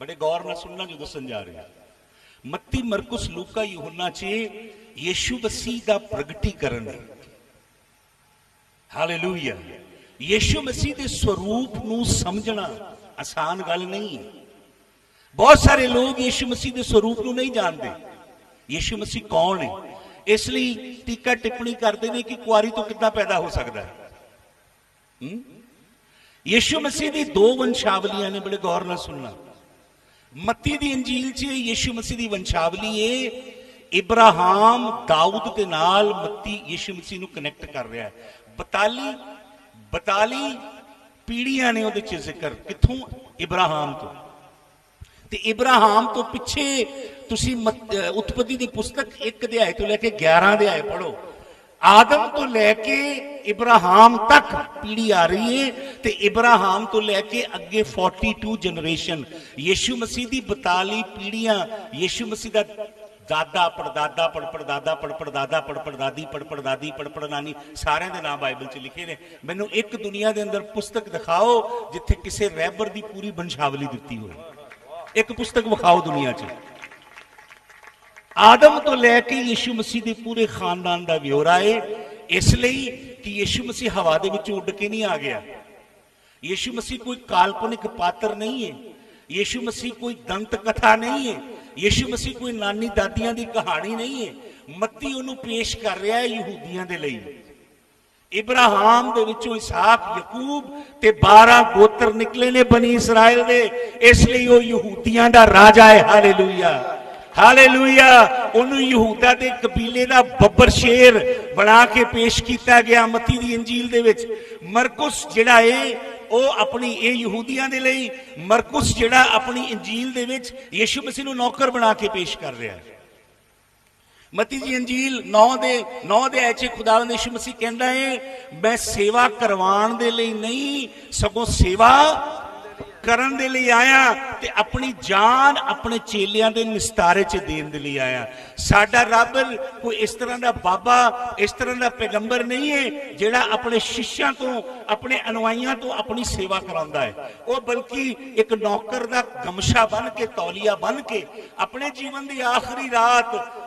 ਬੜੇ ਗੌਰ ਨਾਲ ਸੁਣਨਾ ਜੋ ਦੱਸਣ ਜਾ ਰਿਹਾ ਮੱਤੀ ਮਰਕੁਸ ਲੂਕਾ ਯੂਹੰਨਾ 'ਚ ਯੀਸ਼ੂ ਮਸੀਹ ਦਾ ਪ੍ਰਗਟੀਕਰਨ ਹੈ ਹਾਲੇਲੂਇਆ ਯੀਸ਼ੂ ਮਸੀਹ ਦੇ ਸਰੂਪ ਨੂੰ ਸਮਝਣਾ ਆਸਾਨ ਗੱਲ ਨਹੀਂ ਬਹੁਤ ਸਾਰੇ ਲੋਕ ਯੀਸ਼ੂ ਮਸੀਹ ਦੇ ਸਰੂਪ ਨੂੰ ਨਹੀਂ ਜਾਣਦੇ ਯੀਸ਼ੂ ਮਸੀਹ ਕੌਣ ਹੈ ਇਸ ਲਈ ਟੀਕਾ ਟਿੱਪਣੀ ਕਰਦੇ ਨੇ ਕਿ ਕੁਆਰੀ ਤੋਂ ਕਿੱਦਾਂ ਪੈਦਾ ਹੋ ਸਕਦਾ ਹੈ ਹੂੰ ਯੀਸ਼ੂ ਮਸੀਹ ਦੀ ਦੋ ਵੰਸ਼ਾਵਲੀਆਂ ਨੇ ਬੜੇ ਗੌਰ ਨਾਲ ਸੁਣਨਾ ਮੱਤੀ ਦੀ ਇੰਜੀਲ 'ਚ ਯੀਸ਼ੂ ਮਸੀਹ ਦੀ ਵੰਸ਼ਾਵਲੀ ਏ। ਇਬਰਾਹਾਮ ਦਾਊਦ ਦੇ ਨਾਲ ਮੱਤੀ ਯੀਸ਼ੂ ਮਸੀਹ ਨੂੰ ਕਨੈਕਟ ਕਰ ਰਿਹਾ ਹੈ। 42 42 ਪੀੜ੍ਹੀਆਂ ਨੇ ਉਹਦੇ 'ਚ ਜ਼ਿਕਰ। ਕਿੱਥੋਂ? ਇਬਰਾਹਾਮ ਤੋਂ। ਤੇ ਇਬਰਾਹਾਮ ਤੋਂ ਪਿੱਛੇ ਤੁਸੀਂ ਮਤ- ਉਤਪਤੀ ਦੀ ਪੁਸਤਕ 1 ਅਧਿਆਇ ਤੋਂ ਲੈ ਕੇ 11 ਅਧਿਆਇ ਪੜੋ ਆਦਮ ਤੋਂ ਲੈ ਕੇ ਇਬਰਾਹਾਮ ਤੱਕ ਪੀੜ੍ਹੀ ਆ ਰਹੀ ਹੈ ਤੇ ਇਬਰਾਹਾਮ ਤੋਂ ਲੈ ਕੇ ਅੱਗੇ 42 ਜਨਰੇਸ਼ਨ ਯੀਸ਼ੂ ਮਸੀਹ ਦੀ 42 ਪੀੜ੍ਹੀਆਂ, ਯੀਸ਼ੂ ਮਸੀਹ ਦਾ ਦਾਦਾ, ਪੜਦਾਦਾ ਪੜ ਪੜਦਾਦਾ ਪੜ ਪੜਦਾਦਾ ਪੜ ਪੜਦਾਦੀ ਪੜ ਪੜਦਾਦੀ ਪੜ ਪੜਨਾਨੀ ਸਾਰਿਆਂ ਦੇ ਨਾਮ ਬਾਈਬਲ 'ਚ ਲਿਖੇ ਨੇ। ਮੈਨੂੰ ਇੱਕ ਦੁਨੀਆ ਦੇ ਅੰਦਰ ਪੁਸਤਕ ਦਿਖਾਓ ਜਿੱਥੇ ਕਿਸੇ ਰਹਿਬਰ ਦੀ ਪੂਰੀ ਵੰਸ਼ਾਵਲੀ ਦਿੱਤੀ ਹੋਵੇ ਇੱਕ ਪੁਸਤਕ ਵਿਖਾਓ ਦੁਨੀਆ 'ਚ। ਆਦਮ ਤੋਂ ਲੈ ਕੇ ਯੀਸ਼ੂ ਮਸੀਹ ਦੇ ਪੂਰੇ ਖਾਨਦਾਨ ਦਾ ਵਿਉਰਾ ਏ। ਇਸ ਲਈ ਕਿ ਯੀਸ਼ੂ ਮਸੀਹ ਹਵਾ ਦੇ ਵਿੱਚ ਉੱਡ ਕੇ ਨਹੀਂ ਆ ਗਿਆ। ਯੀਸ਼ੂ ਮਸੀਹ ਕੋਈ ਕਾਲਪਨਿਕ ਪਾਤਰ ਨਹੀਂ ਹੈ ਯੀਸ਼ੂ ਮਸੀਹ ਕੋਈ ਦੰਤ ਕਥਾ ਨਹੀਂ ਹੈ ਯੀਸ਼ੂ ਮਸੀਹ ਕੋਈ ਨਾਨੀ ਦਾਦੀਆਂ ਦੀ ਕਹਾਣੀ ਨਹੀਂ ਹੈ ਮੱਤੀ ਉਹਨੂੰ ਪੇਸ਼ ਕਰ ਰਿਹਾ ਹੈ ਯਹੂਦੀਆਂ ਦੇ ਲਈ ਇਬਰਾਹਾਮ ਦੇ ਵਿੱਚੋਂ ਇਸਾਕ ਯਕੂਬ ਤੇ 12 ਗੋਤਰ ਨਿਕਲੇ ਨੇ ਬਨੀ ਇਸਰਾਇਲ ਦੇ ਇਸ ਲਈ ਉਹ ਯਹੂਦੀਆਂ ਦਾ ਰਾਜਾ ਹੈ ਹਾਲੇਲੂਇਆ ਹਾਲੇਲੂਇਆ ਉਹਨੂੰ ਯਹੂਦਾ ਦੇ ਕਬੀਲੇ ਦਾ ਬੱਬਰ ਸ਼ੇਰ ਬਣਾ ਕੇ ਪੇਸ਼ ਕੀਤਾ ਗਿਆ ਮਤੀ ਦੀ ਇੰਜੀਲ ਦੇ ਵਿੱਚ ਮਰਕੁਸ ਜਿਹੜਾ ਏ ਉਹ ਆਪਣੀ ਇਹ ਯਹੂਦੀਆਂ ਦੇ ਲਈ ਮਰਕੁਸ ਜਿਹੜਾ ਆਪਣੀ ਇੰਜੀਲ ਦੇ ਵਿੱਚ ਯੀਸ਼ੂ ਮਸੀਹ ਨੂੰ ਨੌਕਰ ਬਣਾ ਕੇ ਪੇਸ਼ ਕਰ ਰਿਹਾ ਹੈ। ਮਤੀ ਦੀ ਅੰਜੀਲ 9 ਦੇ 9 ਦੇ ਐਚੇ ਖੁਦਾਵੰਦ ਯਿਸੂ ਮਸੀਹ ਕਹਿੰਦਾ ਹੈ, ਮੈਂ ਸੇਵਾ ਕਰਵਾਉਣ ਦੇ ਲਈ ਨਹੀਂ, ਸਗੋਂ ਸੇਵਾ ਕਰਨ ਦੇ ਲਈ ਆਇਆ ਤੇ ਆਪਣੀ ਜਾਨ ਆਪਣੇ ਚੇਲਿਆਂ ਦੇ ਨਿਸਤਾਰੇ 'ਚ ਦੇਣ ਦੇ ਲਈ ਆਇਆ। ਸਾਡਾ ਰੱਬ ਕੋਈ ਇਸ ਤਰ੍ਹਾਂ ਦਾ ਬਾਬਾ, ਇਸ ਤਰ੍ਹਾਂ ਦਾ ਪੈਗੰਬਰ ਨਹੀਂ ਹੈ ਜਿਹੜਾ ਆਪਣੇ ਸ਼ਿష్ਯਾਂ ਤੋਂ, ਆਪਣੇ ਅਨੁਆਈਆਂ ਤੋਂ ਆਪਣੀ ਸੇਵਾ ਕਰਾਉਂਦਾ ਹੈ। ਉਹ ਬਲਕਿ ਇੱਕ ਨੌਕਰ ਦਾ ਗਮਸ਼ਾ ਬਨ ਕੇ, ਤੌਲੀਆ ਬਨ ਕੇ, ਆਪਣੇ ਜੀਵਨ ਦੀ ਆਖਰੀ ਰਾਤ